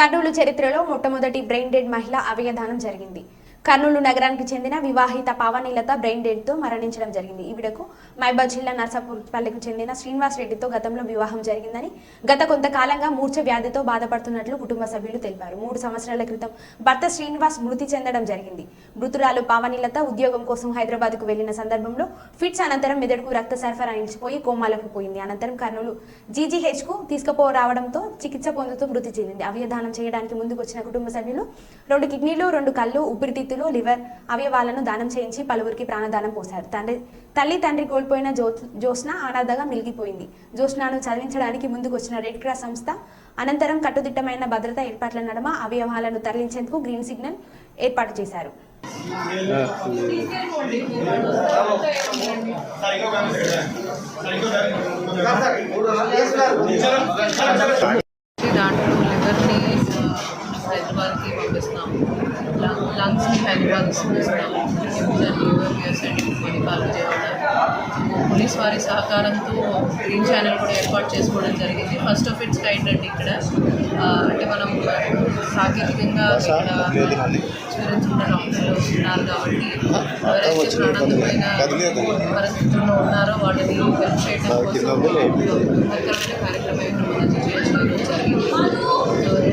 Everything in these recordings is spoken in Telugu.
కర్నూలు చరిత్రలో మొట్టమొదటి బ్రెయిన్ డెడ్ మహిళ అవయదానం జరిగింది. కర్నూలు నగరానికి చెందిన వివాహిత పావనీలత బ్రెయిన్ డెడ్తో మరణించడం జరిగింది. ఈవిడకు మైబాద్ జిల్లా నర్సాపూర్పల్లికి చెందిన శ్రీనివాస్ రెడ్డితో గతంలో వివాహం జరిగిందని గత కొంతకాలంగా మూర్ఛ వ్యాధితో బాధపడుతున్నట్లు కుటుంబ సభ్యులు తెలిపారు. మూడు సంవత్సరాల క్రితం భర్త శ్రీనివాస్ మృతి చెందడం జరిగింది. మృతురాలు పావనీలత ఉద్యోగం కోసం హైదరాబాద్కు వెళ్ళిన సందర్భంలో ఫిట్స్ అనంతరం మెదడుకు రక్త సరఫరా నిలిచిపోయి కోమాలకు పోయింది. అనంతరం కర్నూలు జీజీహెచ్కు తీసుకుపోరావడంతో చికిత్స పొందుతూ మృతి చెందింది. అవయదానం చేయడానికి ముందుకు వచ్చిన కుటుంబ సభ్యులు రెండు కిడ్నీలు రెండు కళ్ళు ఊపిరితిత్తులు లివర్ అవయవాలను దానం చేయించి పలువురికి ప్రాణదానం పోశారు. తండ్రి తల్లి తండ్రి కోల్పోయిన జ్యో జ్యోత్స్న అనాథగా మిలిగిపోయింది జ్యోత్స్నను చదివించడానికి ముందుకొచ్చిన రెడ్ క్రాస్ సంస్థ అనంతరం కట్టుదిట్టమైన భద్రతా ఏర్పాట్ల నడుమ అవయవాలను తరలించేందుకు గ్రీన్ సిగ్నల్ ఏర్పాటు చేశారు. దాంట్లో లివర్ని హైదరాబాద్కి పంపిస్తాము. లం- లంగ్స్ని హైదరాబాద్ పోలీస్ వారి సహకారంతో గ్రీన్ ఛానల్ కూడా ఏర్పాటు చేసుకోవడం జరిగింది. ఫస్ట్ ఆఫ్ ఇట్స్ కైండ్ అండి ఇక్కడ. అంటే మనం సాంకేతికంగా డాక్టర్లు ఉన్నారు కాబట్టి ఎవరైతే ప్రాణాంతమైన పరిస్థితుల్లో ఉన్నారో వాళ్ళని హెల్ప్ చేయడం కోసం కార్యక్రమం జరిగింది.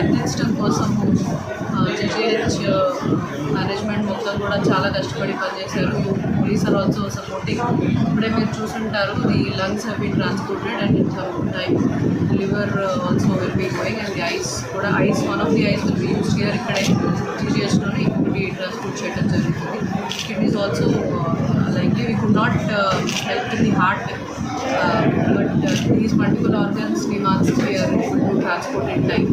అందించడం కోసం జిజిహెచ్ మేనేజ్మెంట్ మొత్తం కూడా చాలా కష్టపడి పనిచేశారు. పోలీస్ ఆర్ ఆల్సో సపోర్టింగ్ ఇప్పుడే మీరు చూసుంటారు. The lungs have been transported and in time liver also will be going and the eyes కూడా eyes one of the eyes will be use here ఇక్కడే జిజిహెచ్లోనే ఇంకొకటి ట్రాన్స్పోర్ట్ చేయడం జరుగుతుంది. Kidneys also likely we could not help in the heart but these multiple ఆర్గన్స్ని me we are transport in time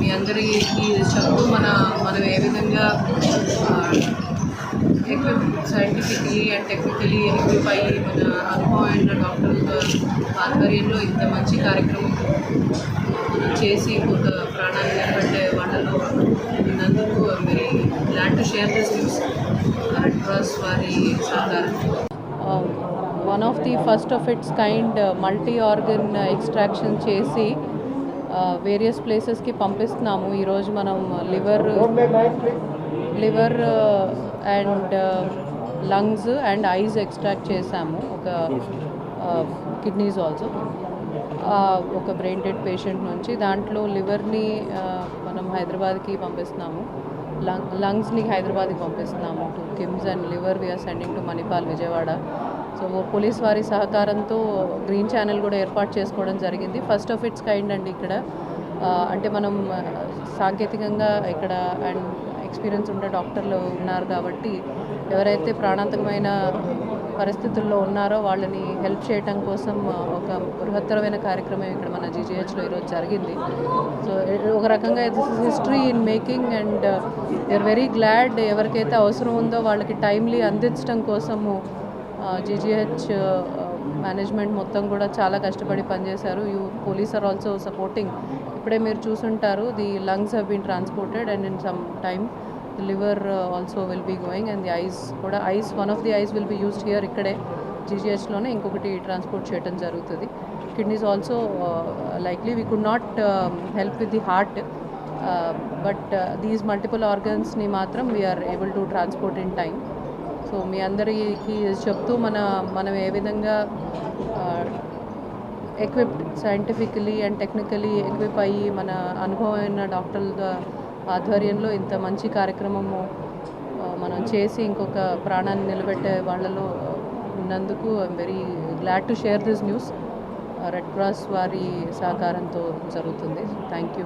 మీ అందరికీ చెప్తూ మన మనం ఏ విధంగా equip scientifically and technically equip అయ్యి మన అనుభవమైన డాక్టర్లతో ఆధ్వర్యంలో ఇంత మంచి కార్యక్రమం చేసి కొంత ప్రాణాన్ని నిలబెట్టే వాళ్ళలో ఉన్నందుకు very glad to share this news వారి సహకారం one of the first of its kind multi organ extraction చేసి uh, వేరియస్ ప్లేసెస్కి పంపిస్తున్నాము. ఈరోజు మనం liver liver and lungs and eyes extract చేసాము ఒక uh, కిడ్నీస్ ఆల్సో uh, ఒక బ్రెయిన్ డెడ్ పేషెంట్ నుంచి. దాంట్లో లివర్ని మనం హైదరాబాద్కి పంపిస్తున్నాము. లంగ్ లంగ్స్ని హైదరాబాద్కి పంపిస్తున్నాము. To KIMS and liver we are sending to Manipal Vijayawada. So police వారి సహకారంతో గ్రీన్ ఛానల్ కూడా ఏర్పాటు చేసుకోవడం జరిగింది. ఫస్ట్ ఆఫ్ ఇట్స్ కైండ్ అండి ఇక్కడ అంటే మనం సాంకేతికంగా ఇక్కడ అండ్ ఎక్స్పీరియన్స్ ఉండే డాక్టర్లు ఉన్నారు కాబట్టి ఎవరైతే ప్రాణాంతకమైన పరిస్థితుల్లో ఉన్నారో వాళ్ళని హెల్ప్ చేయటం కోసం ఒక బృహత్తరమైన కార్యక్రమం ఇక్కడ మన జీజీహెచ్లో ఈరోజు జరిగింది. సో ఒక రకంగా this is history in making and you are very glad ఎవరికైతే అవసరం ఉందో వాళ్ళకి టైమ్లీ అందించడం కోసము జీజీహెచ్ మేనేజ్మెంట్ మొత్తం కూడా చాలా కష్టపడి పనిచేశారు. You police are also supporting ఇప్పుడే మీరు చూసుంటారు the lungs have been transported and in some time the liver also will be going and the eyes కూడా eyes one of the eyes will be used here ఇక్కడే జీజీహెచ్లోనే ఇంకొకటి ట్రాన్స్పోర్ట్ చేయడం జరుగుతుంది. Kidneys also likely we could not help with the heart but these multiple ఆర్గన్స్ని మాత్రం we are able to transport in time so మీ అందరికీ చెప్తూ మన మనం ఏ విధంగా equipped scientifically and technically equip అయ్యి మన అనుభవమైన డాక్టర్ల ఆధ్వర్యంలో ఇంత మంచి కార్యక్రమము మనం చేసి ఇంకొక ప్రాణాన్ని నిలబెట్టే వాళ్ళలో ఉన్నందుకు I'm very glad to share this news red cross వారి సహకారంతో జరుగుతుంది. Thank you